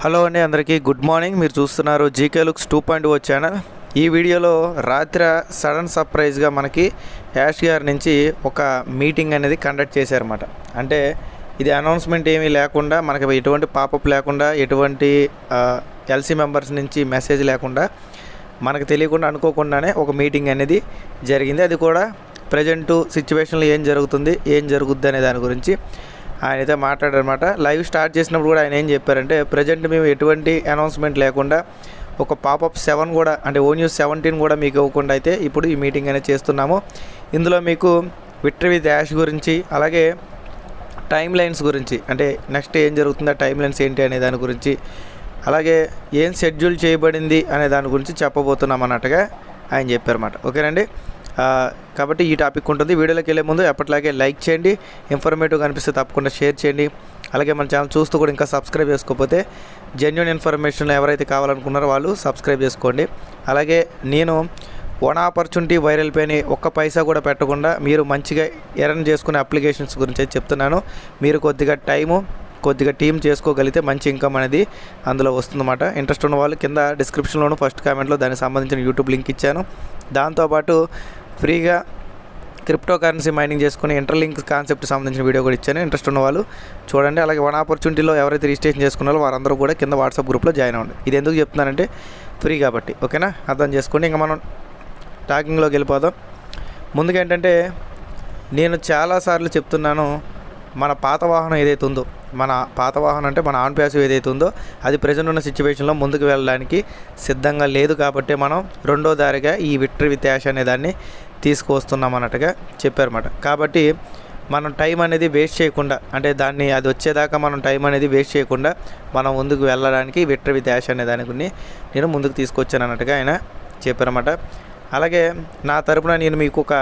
Hello అండి అందరికీ good morning. మీరు చూస్తున్నారు GK looks two point O channel. ఈ వీడియోలో రాత్రి సడన్ సర్ప్రైజ్గా మనకి యాష్ గారి నుంచి ఒక మీటింగ్ అనేది కండక్ట్ చేశారన్నమాట. అంటే ఇది అనౌన్స్మెంట్ ఏమీ లేకుండా మనకి ఎటువంటి పాపప్ లేకుండా ఎటువంటి ఎల్సీ మెంబర్స్ నుంచి మెసేజ్ లేకుండా మనకు తెలియకుండా అనుకోకుండానే ఒక మీటింగ్ అనేది జరిగింది. అది కూడా ప్రజెంట్ సిచ్యువేషన్లో ఏం జరుగుతుంది ఏం జరుగుద్ది అనే దాని గురించి ఆయన అయితే మాట్లాడారనమాట లైవ్ స్టార్ట్ చేసినప్పుడు కూడా ఆయన ఏం చెప్పారంటే ప్రజెంట్ మేము ఎటువంటి అనౌన్స్మెంట్ లేకుండా ఒక పాపప్ సెవెన్ కూడా అంటే ఓ న్యూస్ సెవెంటీన్ కూడా మీకు ఇవ్వకుండా అయితే ఇప్పుడు ఈ మీటింగ్ అనేది చేస్తున్నాము. ఇందులో మీకు విక్టరీ విత్ గురించి అలాగే టైం లైన్స్ గురించి అంటే నెక్స్ట్ ఏం జరుగుతుందో టైం లైన్స్ ఏంటి అనే దాని గురించి అలాగే ఏం షెడ్యూల్ చేయబడింది అనే దాని గురించి చెప్పబోతున్నాం అన్నట్టుగా ఆయన చెప్పారన్నమాట. ఓకేనండి కాబట్టి ఈ టాపిక్ ఉంటుంది. వీడియోలోకి వెళ్ళే ముందు ఎప్పటిలాగే లైక్ చేయండి. ఇన్ఫర్మేటివ్ కనిపిస్తే తప్పకుండా షేర్ చేయండి. అలాగే మన ఛానల్ చూస్తూ కూడా ఇంకా సబ్స్క్రైబ్ చేసుకోకపోతే జెన్యున్ ఇన్ఫర్మేషన్ ఎవరైతే కావాలనుకున్నారో వాళ్ళు సబ్స్క్రైబ్ చేసుకోండి. అలాగే నేను వన్ ఆపర్చునిటీ వైరల్ పైన ఒక్క పైసా కూడా పెట్టకుండా మీరు మంచిగా ఎర్న్ చేసుకునే అప్లికేషన్స్ గురించి చెప్తున్నాను. మీరు కొద్దిగా టైము కొద్దిగా టీం చేసుకోగలిగితే మంచి ఇన్కమ్ అనేది అందులో వస్తుందన్నమాట. ఇంట్రెస్ట్ ఉన్న వాళ్ళు కింద డిస్క్రిప్షన్లోను ఫస్ట్ కామెంట్లో దానికి సంబంధించిన యూట్యూబ్ లింక్ ఇచ్చాను. దాంతోపాటు ఫ్రీగా క్రిప్టో కరెన్సీ మైనింగ్ చేసుకుని ఇంటర్లింక్ కాన్సెప్ట్ సంబంధించిన వీడియో కూడా ఇచ్చాను. ఇంట్రెస్ట్ ఉన్న వాళ్ళు చూడండి. అలాగే వన్ ఆపర్చునిటీలో ఎవరైతే రిజిస్ట్రేషన్ చేసుకున్నారో వారందరూ కూడా కింద వాట్సాప్ గ్రూప్లో జాయిన్ అవ్వండి. ఇది ఎందుకు చెప్తున్నానంటే ఫ్రీ కాబట్టి. ఓకేనా? అర్థం చేసుకోండి. ఇంకా మనం టాకింగ్లోకి వెళ్ళిపోదాం. ముందుగా ఏంటంటే నేను చాలాసార్లు చెప్తున్నాను మన పాత వాహనం ఏదైతే ఉందో మన పాత వాహనం అంటే మన ఆన్ ప్యాసివ్ ఏదైతే ఉందో అది ప్రజెంట్ ఉన్న సిచ్యువేషన్లో ముందుకు వెళ్ళడానికి సిద్ధంగా లేదు కాబట్టి మనం రెండో దారిగా ఈ విక్టరీ విత్ యాష్ అనే దాన్ని తీసుకువస్తున్నాం అన్నట్టుగా చెప్పారన్నమాట. కాబట్టి మనం టైం అనేది వేస్ట్ చేయకుండా అంటే దాన్ని అది వచ్చేదాకా మనం టైం అనేది వేస్ట్ చేయకుండా మనం ముందుకు వెళ్ళడానికి విట్రవి విత్ అనే దాని గురించి నేను ముందుకు తీసుకొచ్చాను అన్నట్టుగా ఆయన చెప్పారన్నమాట. అలాగే నా తరపున నేను మీకు ఒక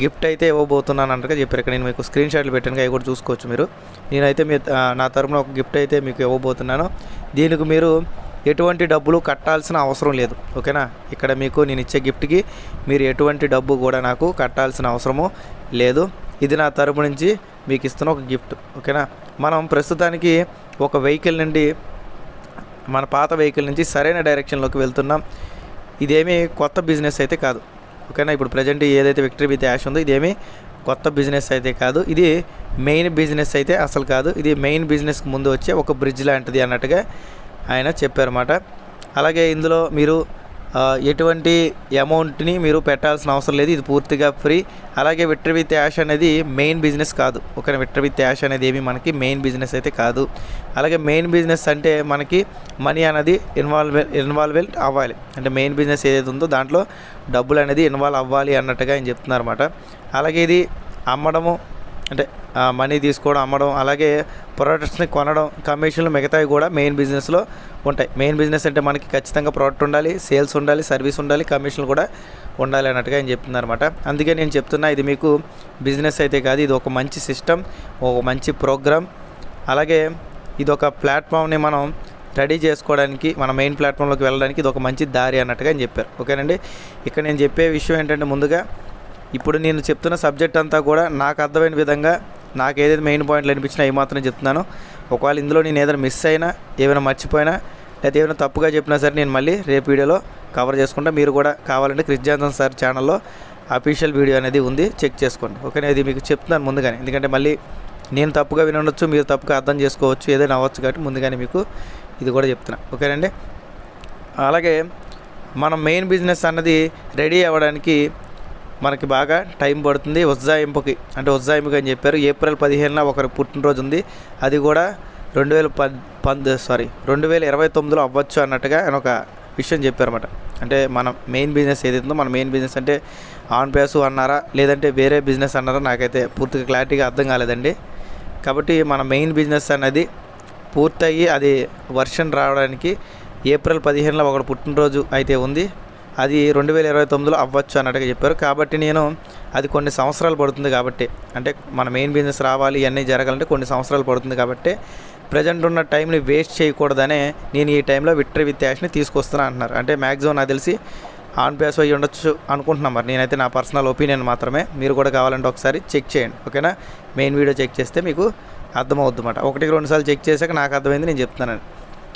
గిఫ్ట్ అయితే ఇవ్వబోతున్నాను అన్నట్టుగా చెప్పారు. ఇక్కడ నేను మీకు స్క్రీన్ షాట్లు పెట్టాను అవి కూడా చూసుకోవచ్చు మీరు. నేనైతే మీ నా తరపున ఒక గిఫ్ట్ అయితే మీకు ఇవ్వబోతున్నాను. దీనికి మీరు ఎటువంటి డబ్బులు కట్టాల్సిన అవసరం లేదు. ఓకేనా? ఇక్కడ మీకు నేను ఇచ్చే గిఫ్ట్కి మీరు ఎటువంటి డబ్బు కూడా నాకు కట్టాల్సిన అవసరము లేదు. ఇది నా తరపు నుంచి మీకు ఇస్తున్న ఒక గిఫ్ట్. ఓకేనా? మనం ప్రస్తుతానికి ఒక వెహికల్ నుండి మన పాత వెహికల్ నుంచి సరైన డైరెక్షన్లోకి వెళ్తున్నాం. ఇదేమీ కొత్త బిజినెస్ అయితే కాదు. ఓకేనా? ఇప్పుడు ప్రజెంట్ ఏదైతే విక్టరీ విత్ యాష్ ఉందో ఇదేమీ కొత్త బిజినెస్ అయితే కాదు. ఇది మెయిన్ బిజినెస్ అయితే అసలు కాదు. ఇది మెయిన్ బిజినెస్కి ముందు వచ్చే ఒక బ్రిడ్జ్ లాంటిది అన్నట్టుగా ఆయన చెప్పారన్నమాట. అలాగే ఇందులో మీరు ఎటువంటి అమౌంట్ని మీరు పెట్టాల్సిన అవసరం లేదు. ఇది పూర్తిగా ఫ్రీ. అలాగే విక్టర్ విత్ యాష్ అనేది మెయిన్ బిజినెస్ కాదు. ఒక విక్టర్ విత్ యాష్ అనేది ఏమి మనకి మెయిన్ బిజినెస్ అయితే కాదు. అలాగే మెయిన్ బిజినెస్ అంటే మనకి మనీ అనేది ఇన్వాల్వ్ ఇన్వాల్వ్మెంట్ అవ్వాలి. అంటే మెయిన్ బిజినెస్ ఏదైతే ఉందో దాంట్లో డబ్బులు అనేది ఇన్వాల్వ్ అవ్వాలి అన్నట్టుగా ఆయన చెప్తున్నారు అనమాట అలాగే ఇది అమ్మడము అంటే మనీ తీసుకోవడం అమ్మడం అలాగే ప్రొడక్ట్స్ని కొనడం కమిషన్లు మిగతావి కూడా మెయిన్ బిజినెస్లో ఉంటాయి. మెయిన్ బిజినెస్ అంటే మనకి ఖచ్చితంగా ప్రోడక్ట్ ఉండాలి సేల్స్ ఉండాలి సర్వీస్ ఉండాలి కమిషన్లు కూడా ఉండాలి అన్నట్టుగా ఆయన చెప్తున్నారనమాట అందుకే నేను చెప్తున్నా ఇది మీకు బిజినెస్ అయితే కాదు ఇది ఒక మంచి సిస్టమ్ ఒక మంచి ప్రోగ్రామ్ అలాగే ఇది ఒక ప్లాట్ఫామ్ని మనం రెడీ చేసుకోవడానికి మన మెయిన్ ప్లాట్ఫామ్లోకి వెళ్ళడానికి ఇది ఒక మంచి దారి అన్నట్టుగా ఆయన చెప్పారు. ఓకేనండి? ఇక్కడ నేను చెప్పే విషయం ఏంటంటే ముందుగా ఇప్పుడు నేను చెప్తున్న సబ్జెక్ట్ అంతా కూడా నాకు అర్థమైన విధంగా నాకు ఏదైతే మెయిన్ పాయింట్లు అనిపించినా అవి మాత్రమే చెప్తున్నాను ఒకవేళ ఇందులో నేను ఏదైనా మిస్ అయినా ఏమైనా మర్చిపోయినా లేదా ఏమైనా తప్పుగా చెప్పినా సరే నేను మళ్ళీ రేపు వీడియోలో కవర్ చేసుకుంటా. మీరు కూడా కావాలంటే క్రిస్ జాన్సన్ సార్ ఛానల్లో అఫీషియల్ వీడియో అనేది ఉంది చెక్ చేసుకోండి. ఓకేనా ఇది మీకు చెప్తున్నాను ముందుగానే. ఎందుకంటే మళ్ళీ నేను తప్పుగా వినొచ్చు మీరు తప్పుగా అర్థం చేసుకోవచ్చు ఏదైనా అవ్వచ్చు కాబట్టి ముందుగానే మీకు ఇది కూడా చెప్తున్నా. ఓకేనండి అలాగే మనం మెయిన్ బిజినెస్ అన్నది రెడీ అవ్వడానికి మనకి బాగా టైం పడుతుంది. ఉజ్జాయింపుకి అంటే ఉజ్జాయింపుకి అని చెప్పారు. ఏప్రిల్ పదిహేనున ఒకరి పుట్టినరోజు ఉంది. అది కూడా రెండు వేల పద్ పంద సారీ రెండు వేల ఇరవై తొమ్మిదిలో అవ్వచ్చు అన్నట్టుగా ఆయన ఒక విషయం చెప్పారన్నమాట. అంటే మన మెయిన్ బిజినెస్ ఏదైతుందో మన మెయిన్ బిజినెస్ అంటే ఆన్ పేసు అన్నారా లేదంటే వేరే బిజినెస్ అన్నారా నాకైతే పూర్తిగా క్లారిటీగా అర్థం కాలేదండి. కాబట్టి మన మెయిన్ బిజినెస్ అనేది పూర్తయ్యి అది వర్షన్ రావడానికి ఏప్రిల్ పదిహేనులో ఒకటి పుట్టినరోజు అయితే ఉంది. అది రెండు వేల ఇరవై తొమ్మిదిలో అవ్వచ్చు అన్నట్టుగా చెప్పారు. కాబట్టి నేను అది కొన్ని సంవత్సరాలు పడుతుంది కాబట్టి అంటే మన మెయిన్ బిజినెస్ రావాలి ఇవన్నీ జరగాలంటే కొన్ని సంవత్సరాలు పడుతుంది కాబట్టి ప్రజెంట్ ఉన్న టైంని వేస్ట్ చేయకూడదనే నేను ఈ టైంలో విక్టరీ విత్ యాష్ని తీసుకొస్తున్నా అంటున్నారు. అంటే మ్యాక్సిమం నాకు తెలిసి ఆన్ పేస్ అయ్యి ఉండొచ్చు అనుకుంటున్నాం మరి. నేనైతే నా పర్సనల్ ఒపీనియన్ మాత్రమే. మీరు కూడా కావాలంటే ఒకసారి చెక్ చేయండి ఓకేనా? మెయిన్ వీడియో చెక్ చేస్తే మీకు అర్థమవుద్ది అన్నమాట. ఒకటికి రెండుసార్లు చెక్ చేశాక నాకు అర్థమైంది నేను చెప్తున్నాను.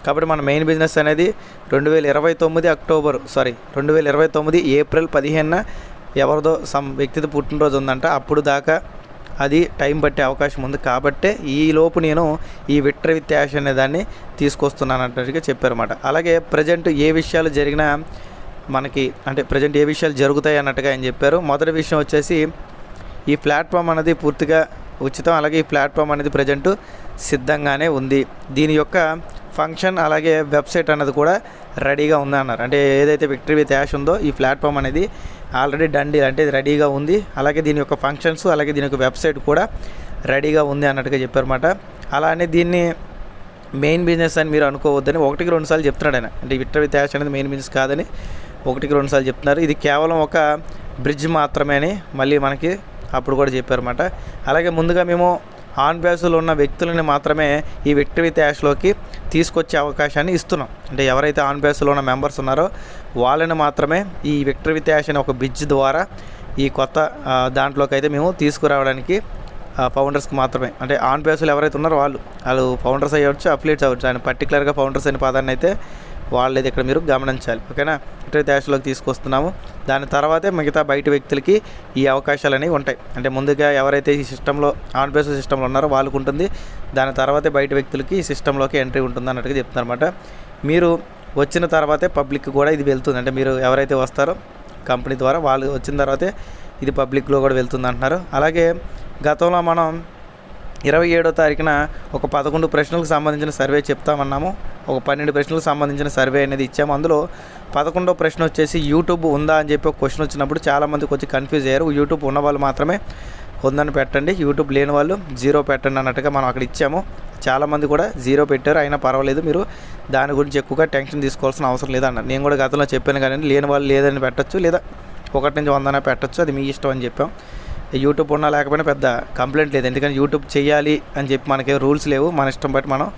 కాబట్టి మన మెయిన్ బిజినెస్ అనేది రెండు వేల ఇరవై తొమ్మిది అక్టోబర్ సారీ రెండు వేల ఇరవై తొమ్మిది ఏప్రిల్ పదిహేనున ఎవరిదో సమ్ వ్యక్తిది పుట్టినరోజు ఉందంట. అప్పుడు దాకా అది టైం పట్టే అవకాశం ఉంది. కాబట్టే ఈ లోపు నేను ఈ విట్ర విత్ యాష్ అనే దాన్ని తీసుకొస్తున్నానంటే చెప్పారన్నమాట. అలాగే ప్రజెంట్ ఏ విషయాలు జరిగినా మనకి అంటే ప్రజెంట్ ఏ విషయాలు జరుగుతాయి అన్నట్టుగా ఆయన చెప్పారు. మొదటి విషయం వచ్చేసి ఈ ప్లాట్ఫామ్ అనేది పూర్తిగా ఉచితం. అలాగే ఈ ప్లాట్ఫామ్ అనేది ప్రజెంట్ సిద్ధంగానే ఉంది. దీని యొక్క ఫంక్షన్ అలాగే వెబ్సైట్ అన్నది కూడా రెడీగా ఉంది అన్నారు అంటే ఏదైతే విక్టరీ విత్ యాష్ ఉందో ఈ ప్లాట్ఫామ్ అనేది ఆల్రెడీ డండి అంటే రెడీగా ఉంది. అలాగే దీని యొక్క ఫంక్షన్స్ అలాగే దీని యొక్క వెబ్సైట్ కూడా రెడీగా ఉంది అన్నట్టుగా చెప్పారన్నమాట. అలానే దీన్ని మెయిన్ బిజినెస్ అని మీరు అనుకోవద్దని ఒకటికి రెండు సార్లు చెప్తున్నాడు ఆయన. అంటే విక్టర్ విత్ యాష్ అనేది మెయిన్ బిజినెస్ కాదని ఒకటికి రెండు సార్లు చెప్తున్నారు. ఇది కేవలం ఒక బ్రిడ్జ్ మాత్రమే అని మళ్ళీ మనకి అప్పుడు కూడా చెప్పారన్నమాట. అలాగే ముందుగా మేము ఆన్ బేస్లో ఉన్న వ్యక్తులని మాత్రమే ఈ విక్టరీ త్యాష్లోకి యాష్లోకి తీసుకొచ్చే అవకాశాన్ని ఇస్తున్నాం. అంటే ఎవరైతే ఆన్ బేస్లో ఉన్న మెంబర్స్ ఉన్నారో వాళ్ళని మాత్రమే ఈ విక్టరీ త్యాష్ యాష్ అనే ఒక బ్రిడ్జ్ ద్వారా ఈ కొత్త దాంట్లోకి అయితే మేము తీసుకురావడానికి ఫౌండర్స్కి మాత్రమే. అంటే ఆన్ బేస్లో ఎవరైతే ఉన్నారో వాళ్ళు వాళ్ళు ఫౌండర్స్ అయ్యవచ్చు అఫ్లీట్స్ అవ్వచ్చు. ఆయన పర్టికులర్గా ఫౌండర్స్ అనే పదాన్ని అయితే వాళ్ళది ఇక్కడ మీరు గమనించాలి. ఓకేనా ఇటు దేశంలోకి తీసుకొస్తున్నాము. దాని తర్వాతే మిగతా బయట వ్యక్తులకి ఈ అవకాశాలు అనేవి ఉంటాయి. అంటే ముందుగా ఎవరైతే ఈ సిస్టంలో ఆన్ బేస్ సిస్టంలో ఉన్నారో వాళ్ళకు ఉంటుంది. దాని తర్వాతే బయట వ్యక్తులకి ఈ సిస్టంలోకి ఎంట్రీ ఉంటుంది అన్నట్టుగా చెప్తున్నారన్నమాట. మీరు వచ్చిన తర్వాతే పబ్లిక్ కూడా ఇది వెళ్తుంది. అంటే మీరు ఎవరైతే వస్తారో కంపెనీ ద్వారా వాళ్ళు వచ్చిన తర్వాతే ఇది పబ్లిక్లో కూడా వెళ్తుంది అంటున్నారు. అలాగే గతంలో మనం ఇరవై ఏడో తారీఖున ఒక పదకొండు ప్రశ్నలకు సంబంధించిన సర్వే చెప్తామన్నాము. ఒక పన్నెండు ప్రశ్నలకు సంబంధించిన సర్వే అనేది ఇచ్చాము. అందులో పదకొండో ప్రశ్న వచ్చేసి యూట్యూబ్ ఉందా? అని చెప్పి ఒక క్వశ్చన్ వచ్చినప్పుడు చాలామంది కొంచెం కన్ఫ్యూజ్ అయ్యారు. యూట్యూబ్ ఉన్న వాళ్ళు మాత్రమే ఉందని పెట్టండి. యూట్యూబ్ లేని వాళ్ళు జీరో పెట్టండి అన్నట్టుగా మనం అక్కడ ఇచ్చాము. చాలామంది కూడా జీరో పెట్టారు. అయినా పర్వాలేదు. మీరు దాని గురించి ఎక్కువగా టెన్షన్ తీసుకోవాల్సిన అవసరం లేదన్న నేను కూడా గతంలో చెప్పాను కానీ లేని వాళ్ళు లేదని పెట్టచ్చు. లేదా ఒకటి నుంచి వందన పెట్టచ్చు. అది మీ ఇష్టం అని చెప్పాం. యూట్యూబ్ ఉన్నా లేకపోయినా పెద్ద కంప్లైంట్ లేదు. ఎందుకంటే యూట్యూబ్ చేయాలి అని చెప్పి మనకి రూల్స్ లేవు. మన ఇష్టం బట్టి మనం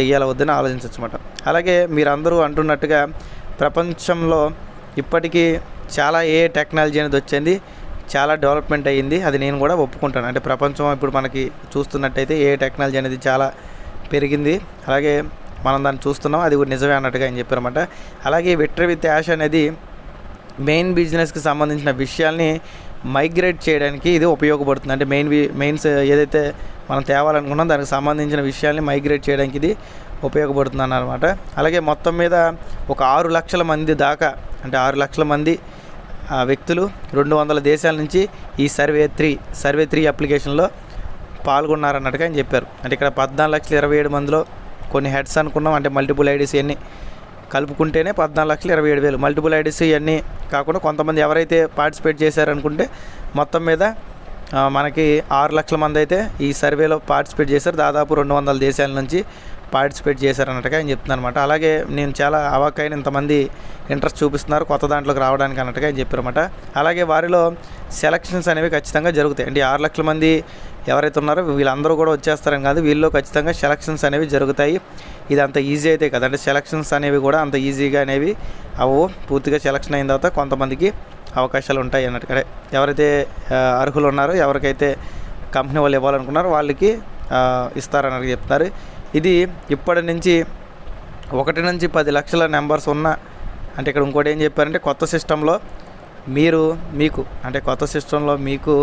చేయాలి వద్దని ఆలోచించవచ్చు అనమాట అలాగే మీరందరూ అంటున్నట్టుగా ప్రపంచంలో ఇప్పటికీ చాలా ఏ టెక్నాలజీ అనేది వచ్చింది చాలా డెవలప్మెంట్ అయ్యింది. అది నేను కూడా ఒప్పుకుంటాను. అంటే ప్రపంచం ఇప్పుడు మనకి చూస్తున్నట్టయితే ఏ టెక్నాలజీ అనేది చాలా పెరిగింది. అలాగే మనం దాన్ని చూస్తున్నాం. అది కూడా నిజమే అన్నట్టుగా ఆయన చెప్పారన్నమాట అలాగే విట్ర విత్ యాష్ అనేది మెయిన్ బిజినెస్కి సంబంధించిన విషయాల్ని మైగ్రేట్ చేయడానికి ఇది ఉపయోగపడుతుంది. అంటే మెయిన్ మెయిన్స్ ఏదైతే మనం తేవాలనుకున్నాం దానికి సంబంధించిన విషయాల్ని మైగ్రేట్ చేయడానికి ఇది ఉపయోగపడుతుంది అన్నమాట అలాగే మొత్తం మీద ఒక ఆరు లక్షల మంది దాకా అంటే ఆరు లక్షల మంది ఆ, వ్యక్తులు రెండు వందల దేశాల నుంచి ఈ సర్వే త్రీ సర్వే త్రీ అప్లికేషన్లో పాల్గొన్నారన్నట్టుగా ఆయన చెప్పారు. అంటే ఇక్కడ పద్నాలుగు లక్షల ఇరవై ఏడు మందిలో కొన్ని హెడ్స్ అనుకున్నాం. అంటే మల్టిపుల్ ఐడీస్ ఇవన్నీ కలుపుకుంటేనే పద్నాలుగు లక్షలు ఇరవై ఏడు వేలు. మల్టిపుల్ ఐడీస్ ఇవన్నీ కాకుండా కొంతమంది ఎవరైతే పార్టిసిపేట్ చేశారనుకుంటే మొత్తం మీద మనకి ఆరు లక్షల మంది అయితే ఈ సర్వేలో పార్టిసిపేట్ చేశారు. దాదాపు రెండు వందల దేశాల నుంచి పార్టిసిపేట్ చేశారన్నట్టుగా ఆయన చెప్తున్నాను అనమాట అలాగే నేను చాలా అవాక్కైన ఇంతమంది ఇంట్రెస్ట్ చూపిస్తున్నారు. కొత్త దాంట్లోకి రావడానికి అన్నట్టుగా ఆయన చెప్పారన్నమాట. అలాగే వారిలో సెలక్షన్స్ అనేవి ఖచ్చితంగా జరుగుతాయి. అంటే ఆరు లక్షల మంది ఎవరైతే ఉన్నారో వీళ్ళందరూ కూడా వచ్చేస్తారని కాదు వీళ్ళలో ఖచ్చితంగా సెలక్షన్స్ అనేవి జరుగుతాయి. ఇది అంత ఈజీ అయితే కదా. అంటే సెలక్షన్స్ అనేవి కూడా అంత ఈజీగా అనేవి అవు పూర్తిగా సెలక్షన్ అయిన తర్వాత కొంతమందికి అవకాశాలు ఉంటాయి అన్నట్టు. అదే ఎవరైతే అర్హులు ఉన్నారో ఎవరికైతే కంపెనీ వాళ్ళు ఇవ్వాలనుకున్నారో వాళ్ళకి ఇస్తారన్నట్టు చెప్తారు. ఇది ఇప్పటి నుంచి ఒకటి నుంచి పది లక్షల నెంబర్స్ ఉన్న అంటే ఇక్కడ ఇంకోటి ఏం చెప్పారంటే కొత్త సిస్టంలో మీరు మీకు అంటే కొత్త సిస్టంలో మీకు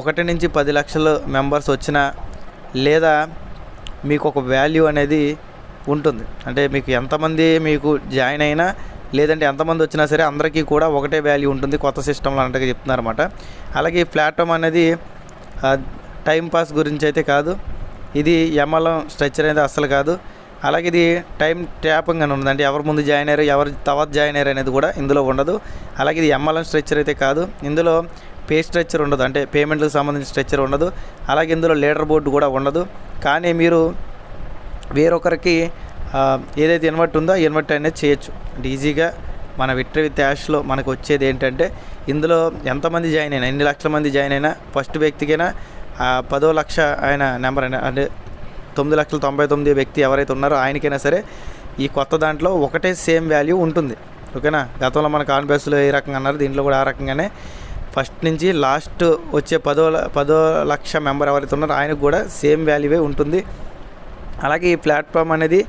ఒకటి నుంచి పది లక్షల మెంబర్స్ వచ్చిన లేదా మీకు ఒక వాల్యూ అనేది ఉంటుంది. అంటే మీకు ఎంతమంది మీకు జాయిన్ అయినా లేదంటే ఎంతమంది వచ్చినా సరే అందరికీ కూడా ఒకటే వాల్యూ ఉంటుంది. కొత్త సిస్టంలో అన్నట్టుగా చెప్తున్నారన్నమాట. అలాగే ఈ ప్లాట్ఫామ్ అనేది టైం పాస్ గురించి అయితే కాదు. ఇది ఎంఎల్ఎం స్ట్రక్చర్ అనేది అస్సలు కాదు. అలాగే ఇది టైం ట్యాపింగ్ అని ఉంది అంటే ఎవరు ముందు జాయిన్ అయ్యారు ఎవరు తర్వాత జాయిన్ అయ్యారు అనేది కూడా ఇందులో ఉండదు. అలాగే ఇది ఎంఎల్ఎం స్ట్రక్చర్ అయితే కాదు. ఇందులో పే స్ట్రక్చర్ ఉండదు. అంటే పేమెంట్లకు సంబంధించిన స్ట్రక్చర్ ఉండదు. అలాగే ఇందులో లీడర్ బోర్డు కూడా ఉండదు. కానీ మీరు వేరొకరికి ఏదైతే ఇన్వర్ట్ ఉందో ఆ ఇన్వర్ట్ అనేది చేయొచ్చు. అంటే ఈజీగా మన విక్టరీ విత్ యాష్లో మనకు వచ్చేది ఏంటంటే ఇందులో ఎంతమంది జాయిన్ అయినా ఎన్ని లక్షల మంది జాయిన్ అయినా ఫస్ట్ వ్యక్తికైనా పదో లక్ష ఆయన నెంబర్ అయినా అంటే తొమ్మిది లక్షల తొంభై తొమ్మిది వ్యక్తి ఎవరైతే ఉన్నారో ఆయనకైనా సరే ఈ కొత్త దాంట్లో ఒకటే సేమ్ వాల్యూ ఉంటుంది. ఓకేనా? గతంలో మన కాన్బేస్లో ఏ రకంగా అన్నారు దీంట్లో కూడా ఆ రకంగానే. ఫస్ట్ నుంచి లాస్ట్ వచ్చే పదో పదో లక్ష మెంబర్ ఎవరైతే ఉన్నారో ఆయనకు కూడా సేమ్ వాల్యూవే ఉంటుంది. అలాగే ఈ ప్లాట్ఫామ్ అనేది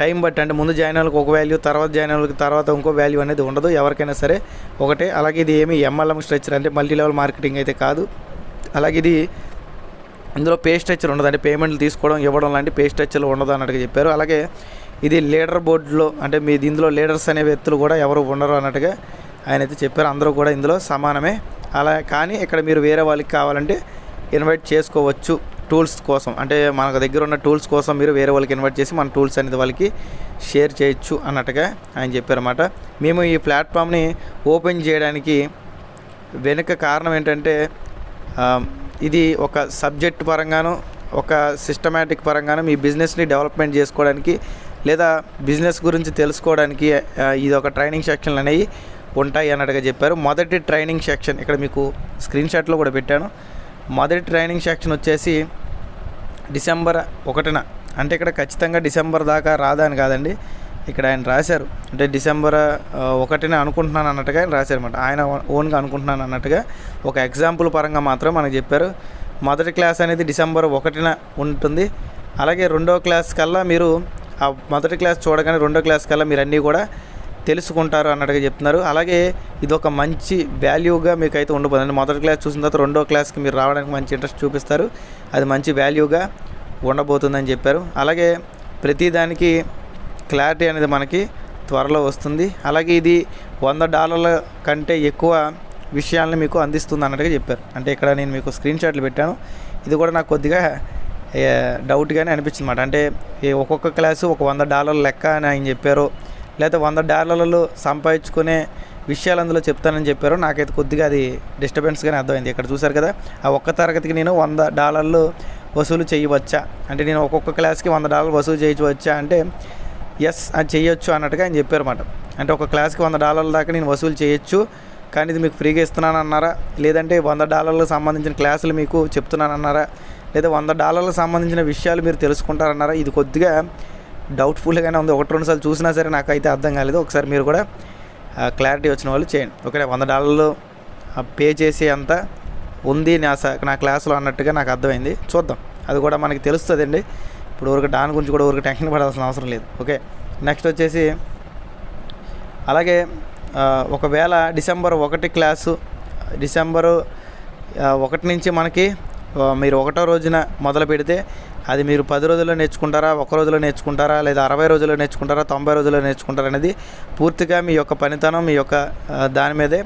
టైం బట్టి అంటే ముందు జాయిన్ వాళ్ళకి ఒక వాల్యూ తర్వాత జాయిన్ వాళ్ళకి తర్వాత ఇంకో వాల్యూ అనేది ఉండదు. ఎవరికైనా సరే ఒకటే. అలాగే ఇది ఏమి ఎంఎల్ఎం స్ట్రక్చర్ అంటే మల్టీ లెవెల్ మార్కెటింగ్ అయితే కాదు. అలాగే ఇది ఇందులో పే స్ట్రక్చర్ ఉండదు. అంటే పేమెంట్లు తీసుకోవడం ఇవ్వడం లాంటి పే స్ట్రక్చర్లు ఉండదు అన్నట్టుగా చెప్పారు. అలాగే ఇది లీడర్ బోర్డులో అంటే మీ ఇందులో లీడర్స్ అనే వ్యక్తులు కూడా ఎవరు ఉండరు అన్నట్టుగా ఆయన అయితే చెప్పారు అందరూ కూడా ఇందులో సమానమే. అలా కానీ ఇక్కడ మీరు వేరే వాళ్ళకి కావాలంటే ఇన్వైట్ చేసుకోవచ్చు టూల్స్ కోసం. అంటే మనకు దగ్గర ఉన్న టూల్స్ కోసం మీరు వేరే వాళ్ళకి ఇన్వైట్ చేసి మన టూల్స్ అనేది వాళ్ళకి షేర్ చేయొచ్చు అన్నట్టుగా ఆయన చెప్పారన్నమాట. మేము ఈ ప్లాట్ఫామ్ని ఓపెన్ చేయడానికి వెనుక కారణం ఏంటంటే ఇది ఒక సబ్జెక్ట్ పరంగాను ఒక సిస్టమేటిక్ పరంగాను మీ బిజినెస్ని డెవలప్మెంట్ చేసుకోవడానికి లేదా బిజినెస్ గురించి తెలుసుకోవడానికి ఇది ఒక ట్రైనింగ్ సెక్షన్లు అనేవి ఉంటాయి అన్నట్టుగా చెప్పారు. మొదటి ట్రైనింగ్ సెక్షన్ ఇక్కడ మీకు స్క్రీన్ షాట్లో కూడా పెట్టాను. మొదటి ట్రైనింగ్ సెక్షన్ వచ్చేసి డిసెంబర్ ఒకటిన అంటే ఇక్కడ ఖచ్చితంగా డిసెంబర్ దాకా రాదా అని కాదండి ఇక్కడ ఆయన రాశారు. అంటే డిసెంబర్ ఆ, ఒకటిన అనుకుంటున్నాను అన్నట్టుగా ఆయన రాశారన్నమాట. ఆయన ఓన్గా అనుకుంటున్నాను అన్నట్టుగా ఒక ఎగ్జాంపుల్ పరంగా మాత్రం మనకు చెప్పారు. మొదటి క్లాస్ అనేది డిసెంబర్ ఒకటిన ఉంటుంది. అలాగే రెండో క్లాస్ కల్లా మీరు ఆ మొదటి క్లాస్ చూడగానే రెండో క్లాస్ కల్లా మీరు అన్నీ కూడా తెలుసుకుంటారు అన్నట్టుగా చెప్తున్నారు. అలాగే ఇది ఒక మంచి వాల్యూగా మీకు అయితే ఉండబోతుంది. మొదటి క్లాస్ చూసిన తర్వాత రెండో క్లాస్కి మీరు రావడానికి మంచి ఇంట్రెస్ట్ చూపిస్తారు. అది మంచి వాల్యూగా ఉండబోతుందని చెప్పారు. అలాగే ప్రతిదానికి క్లారిటీ అనేది మనకి త్వరలో వస్తుంది. అలాగే ఇది వంద డాలర్ల కంటే ఎక్కువ విషయాలను మీకు అందిస్తుంది అన్నట్టుగా చెప్పారు. అంటే ఇక్కడ నేను మీకు స్క్రీన్ షాట్లు పెట్టాను. ఇది కూడా నాకు కొద్దిగా డౌట్గానే అనిపించింది అనమాట అంటే ఒక్కొక్క క్లాసు ఒక వంద డాలర్ల లెక్క అని ఆయన చెప్పారు. లేకపోతే వంద డాలర్లు సంపాదించుకునే విషయాలు అందులో చెప్తానని చెప్పారు. నాకైతే కొద్దిగా అది డిస్టర్బెన్స్గానే అర్థమైంది. ఇక్కడ చూశారు కదా ఆ ఒక్క తరగతికి నేను వంద డాలర్లు వసూలు చేయవచ్చా? అంటే నేను ఒక్కొక్క క్లాస్కి వంద డాలర్లు వసూలు చేయవచ్చా? అంటే ఎస్ అది చేయొచ్చు అన్నట్టుగా ఆయన చెప్పారు అనమాట అంటే ఒక క్లాస్కి వంద డాలర్ల దాకా నేను వసూలు చేయొచ్చు కానీ ఇది మీకు ఫ్రీగా ఇస్తున్నాను అన్నారా? లేదంటే వంద డాలర్లకు సంబంధించిన క్లాసులు మీకు చెప్తున్నాను అన్నారా లేదా వంద డాలర్లకు సంబంధించిన విషయాలు మీరు తెలుసుకుంటారన్నారా? ఇది కొద్దిగా డౌట్ఫుల్గానే ఉంది. ఒకటి రెండు సార్లు చూసినా సరే నాకు అయితే అర్థం కాలేదు. ఒకసారి మీరు కూడా క్లారిటీ వచ్చిన వాళ్ళు చేయండి. ఓకే వంద డాలర్లు పే చేసే అంత ఉంది నా స- నా క్లాస్లో అన్నట్టుగా నాకు అర్థమైంది. చూద్దాం. అది కూడా మనకి తెలుస్తుందండి. ఇప్పుడు ఊరికి దాని గురించి కూడా ఊరికి టెన్షన్ పడాల్సిన అవసరం లేదు. ఓకే. నెక్స్ట్ వచ్చేసి అలాగే ఒకవేళ డిసెంబర్ ఒకటి క్లాసు డిసెంబరు ఒకటి నుంచి మనకి మీరు ఒకటో రోజున మొదలు పెడితే అది మీరు పది రోజుల్లో నేర్చుకుంటారా ఒక రోజులో నేర్చుకుంటారా లేదా అరవై రోజుల్లో నేర్చుకుంటారా తొంభై రోజుల్లో నేర్చుకుంటారా అనేది పూర్తిగా మీ యొక్క పనితనం మీ యొక్క దాని మీదే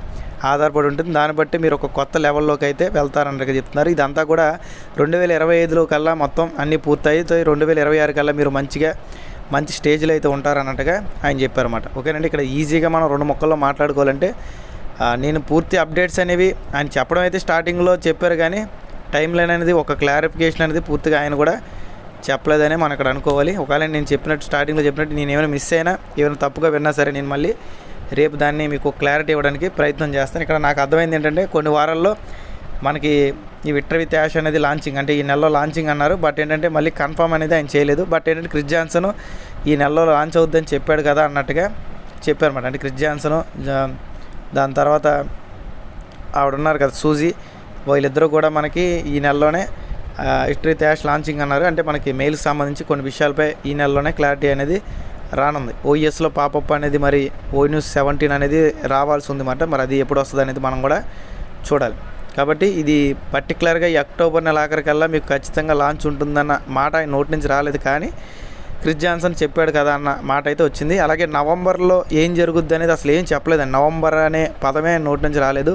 ఆధారపడి ఉంటుంది. దాన్ని బట్టి మీరు ఒక కొత్త లెవెల్లోకి అయితే వెళ్తారని చెప్తున్నారు. ఇదంతా కూడా రెండు వేల ఇరవై ఐదులో కల్లా మొత్తం అన్నీ పూర్తయి రెండు వేల ఇరవై ఆరు కల్లా మీరు మంచిగా మంచి స్టేజ్లో అయితే ఉంటారన్నట్టుగా ఆయన చెప్పారన్నమాట. ఓకేనండి ఇక్కడ ఈజీగా మనం రెండు మొక్కల్లో మాట్లాడుకోవాలంటే నేను పూర్తి అప్డేట్స్ అనేవి ఆయన చెప్పడం అయితే స్టార్టింగ్లో చెప్పారు కానీ టైం లైన్ అనేది ఒక క్లారిఫికేషన్ అనేది పూర్తిగా ఆయన కూడా చెప్పలేదని మనం అక్కడ అనుకోవాలి. ఒకవేళ నేను చెప్పినట్టు స్టార్టింగ్లో చెప్పినట్టు నేను ఏమైనా మిస్ అయినా ఏమైనా తప్పుగా విన్నా సరే నేను మళ్ళీ రేపు దాన్ని మీకు క్లారిటీ ఇవ్వడానికి ప్రయత్నం చేస్తాను. ఇక్కడ నాకు అర్థమైంది ఏంటంటే కొన్ని వారాల్లో మనకి ఈ విట్ర విత్ యాష్ అనేది లాంచింగ్ అంటే ఈ నెలలో లాంచింగ్ అన్నారు. బట్ ఏంటంటే మళ్ళీ కన్ఫర్మ్ అనేది ఆయన చేయలేదు. బట్ ఏంటంటే క్రిస్ జాన్సన్ ఈ నెలలో లాంచ్ అవుద్దని చెప్పాడు కదా అన్నట్టుగా చెప్పారన్నమాట. అంటే క్రిస్ జాన్సన్ దాని తర్వాత ఆవిడ ఉన్నారు కదా సూజీ వీళ్ళిద్దరూ కూడా మనకి ఈ నెలలోనే హిస్టరీ త్యాష్ లాంచింగ్ అన్నారు. అంటే మనకి మెయిల్కి సంబంధించి కొన్ని విషయాలపై ఈ నెలలోనే క్లారిటీ అనేది రానుంది. ఓఈఎస్లో పాపప్ అనేది మరి ఓ న్యూస్ సెవెంటీన్ అనేది రావాల్సి ఉంది మాట. మరి అది ఎప్పుడు వస్తుంది అనేది మనం కూడా చూడాలి. కాబట్టి ఇది పర్టికులర్గా ఈ అక్టోబర్ నెల ఆఖరికల్లా మీకు ఖచ్చితంగా లాంచ్ ఉంటుందన్న మాట ఆయన నోటి నుంచి రాలేదు. కానీ క్రిస్ జాన్సన్ చెప్పాడు కదా అన్న మాట అయితే వచ్చింది. అలాగే నవంబర్లో ఏం జరుగుద్ది అనేది అసలు ఏం చెప్పలేదండి నవంబర్ అనే పదమే నోటి నుంచి రాలేదు.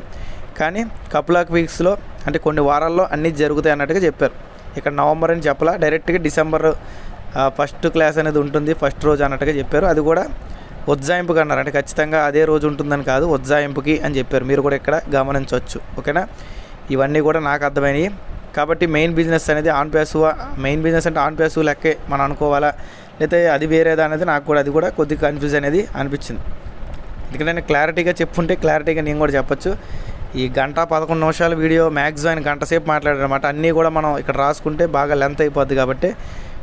కానీ కపుల్ ఆఫ్ వీక్స్లో అంటే కొన్ని వారాల్లో అన్నీ జరుగుతాయి అన్నట్టుగా చెప్పారు. ఇక్కడ నవంబర్ అని చెప్పలా డైరెక్ట్గా డిసెంబర్ ఫస్ట్ క్లాస్ అనేది ఉంటుంది ఫస్ట్ రోజు అన్నట్టుగా చెప్పారు. అది కూడా ఉజ్జాయింపుకి అన్నారు. అంటే ఖచ్చితంగా అదే రోజు ఉంటుందని కాదు ఉజ్జాయింపుకి అని చెప్పారు. మీరు కూడా ఇక్కడ గమనించవచ్చు. ఓకేనా? ఇవన్నీ కూడా నాకు అర్థమైనవి కాబట్టి మెయిన్ బిజినెస్ అనేది ఆన్ ప్యాసివ్ మెయిన్ బిజినెస్ అంటే ఆన్ ప్యాసివ్ లెక్కే మనం అనుకోవాలా? లేకపోతే అది వేరేదా అనేది నాకు కూడా అది కూడా కొద్దిగా కన్ఫ్యూజ్ అనేది అనిపించింది. ఎందుకంటే నేను క్లారిటీగా చెప్పుంటే క్లారిటీగా నేను కూడా చెప్పొచ్చు. ఈ గంట పదకొండు నిమిషాల వీడియో మ్యాక్సిమం ఆయన గంట సేపు మాట్లాడారనమాట అన్నీ కూడా మనం ఇక్కడ రాసుకుంటే బాగా లెంత్ అయిపోద్ది కాబట్టి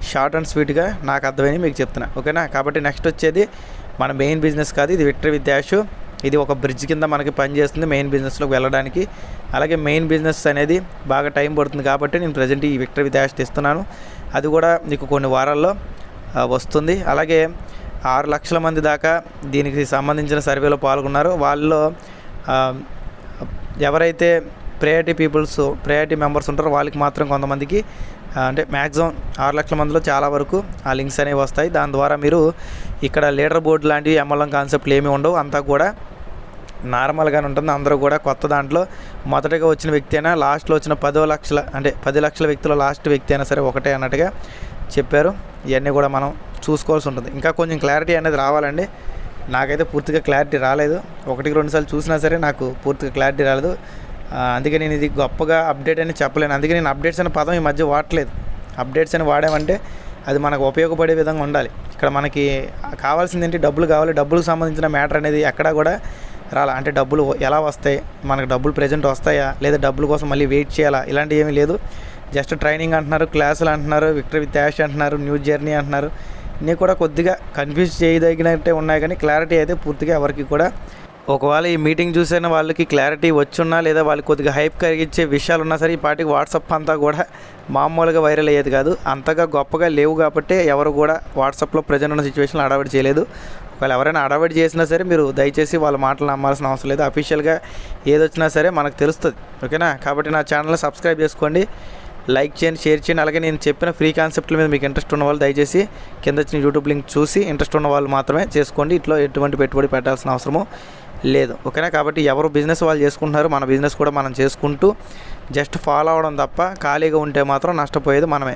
షార్ట్ అండ్ స్వీట్గా నాకు అర్థమైంది మీకు చెప్తున్నా. ఓకేనా? కాబట్టి నెక్స్ట్ వచ్చేది మన మెయిన్ బిజినెస్ కాదు ఇది విక్టరీ విత్ ఇది ఒక బ్రిడ్జ్ కింద మనకి పనిచేస్తుంది మెయిన్ బిజినెస్లోకి వెళ్ళడానికి. అలాగే మెయిన్ బిజినెస్ అనేది బాగా టైం పడుతుంది కాబట్టి నేను ప్రజెంట్ ఈ విక్టరీ విత్ ఇస్తున్నాను తెస్తున్నాను. అది కూడా మీకు కొన్ని వారాల్లో వస్తుంది. అలాగే ఆరు లక్షల మంది దాకా దీనికి సంబంధించిన సర్వేలో పాల్గొన్నారు. వాళ్ళలో ఎవరైతే ప్రయారిటీ పీపుల్స్ ప్రయారిటీ మెంబర్స్ ఉంటారో వాళ్ళకి మాత్రం కొంతమందికి అంటే మ్యాక్సిమం ఆరు లక్షల మందిలో చాలా వరకు ఆ లింక్స్ అనేవి వస్తాయి. దాని ద్వారా మీరు ఇక్కడ లీడర్ బోర్డు లాంటివి ఎంఎల్ఎం కాన్సెప్ట్లు ఏమి ఉండవు. అంతా కూడా నార్మల్గానే ఉంటుంది. అందరూ కూడా కొత్త దాంట్లో మొదటగా వచ్చిన వ్యక్తి అయినా లాస్ట్లో వచ్చిన పదో లక్షల అంటే పది లక్షల వ్యక్తిలో లాస్ట్ వ్యక్తి అయినా సరే ఒకటే అన్నట్టుగా చెప్పారు. ఇవన్నీ కూడా మనం చూసుకోవాల్సి ఉంటుంది. ఇంకా కొంచెం క్లారిటీ అనేది రావాలండి. నాకైతే పూర్తిగా క్లారిటీ రాలేదు. ఒకటికి రెండుసార్లు చూసినా సరే నాకు పూర్తిగా క్లారిటీ రాలేదు. అందుకే నేను ఇది గొప్పగా అప్డేట్ అని చెప్పలేను. అందుకే నేను అప్డేట్స్ అనే పదం ఈ మధ్య వాడలేదు అప్డేట్స్ అని వాడామంటే అది మనకు ఉపయోగపడే విధంగా ఉండాలి. ఇక్కడ మనకి కావాల్సింది ఏంటి? డబ్బులు కావాలి. డబ్బులకు సంబంధించిన మ్యాటర్ అనేది ఎక్కడా కూడా రాలా. అంటే డబ్బులు ఎలా వస్తాయి? మనకు డబ్బులు ప్రజెంట్ వస్తాయా? లేదా డబ్బుల కోసం మళ్ళీ వెయిట్ చేయాలా? ఇలాంటివి ఏమీ లేదు. జస్ట్ ట్రైనింగ్ అంటున్నారు క్లాసులు అంటున్నారు విక్టరీ విత్ యాష్ అంటున్నారు న్యూ జర్నీ అంటున్నారు. ఇన్ని కూడా కొద్దిగా కన్ఫ్యూజ్ చేయదగినట్టే ఉన్నాయి కానీ క్లారిటీ అయితే పూర్తిగా ఎవరికి కూడా. ఒకవేళ ఈ మీటింగ్ చూసిన వాళ్ళకి క్లారిటీ వచ్చున్నా లేదా వాళ్ళకి కొద్దిగా హైప్ కలిగించే విషయాలు ఉన్నా సరే ఈ పాటికి వాట్సాప్ అంతా కూడా మామూలుగా వైరల్ అయ్యేది కాదు. అంతగా గొప్పగా లేవు కాబట్టి ఎవరు కూడా వాట్సాప్లో ప్రజెంట్ ఉన్న సిచ్యువేషన్లో అడవడి చేయలేదు. ఒకవేళ ఎవరైనా అడవడి చేసినా సరే మీరు దయచేసి వాళ్ళ మాటలు నమ్మాల్సిన అవసరం లేదు. అఫీషియల్గా ఏదొచ్చినా సరే మనకు తెలుస్తుంది. ఓకేనా కాబట్టి నా ఛానల్ సబ్స్క్రైబ్ చేసుకోండి. లైక్ చేయండి షేర్ చేయండి. అలాగే నేను చెప్పిన ఫ్రీ కాన్సెప్ట్ల మీద మీకు ఇంట్రెస్ట్ ఉన్న వాళ్ళు దయచేసి కింద వచ్చిన యూట్యూబ్ లింక్ చూసి ఇంట్రెస్ట్ ఉన్న వాళ్ళు మాత్రమే చేసుకోండి. ఇట్లా ఎటువంటి పెట్టుబడి పెట్టాల్సిన అవసరము లేదు. ఓకేనా? కాబట్టి ఎవరు బిజినెస్ వాళ్ళు చేసుకుంటున్నారు మన బిజినెస్ కూడా మనం చేసుకుంటూ జస్ట్ ఫాలో అవడం తప్ప ఖాళీగా ఉంటే మాత్రం నష్టపోయేది మనమే.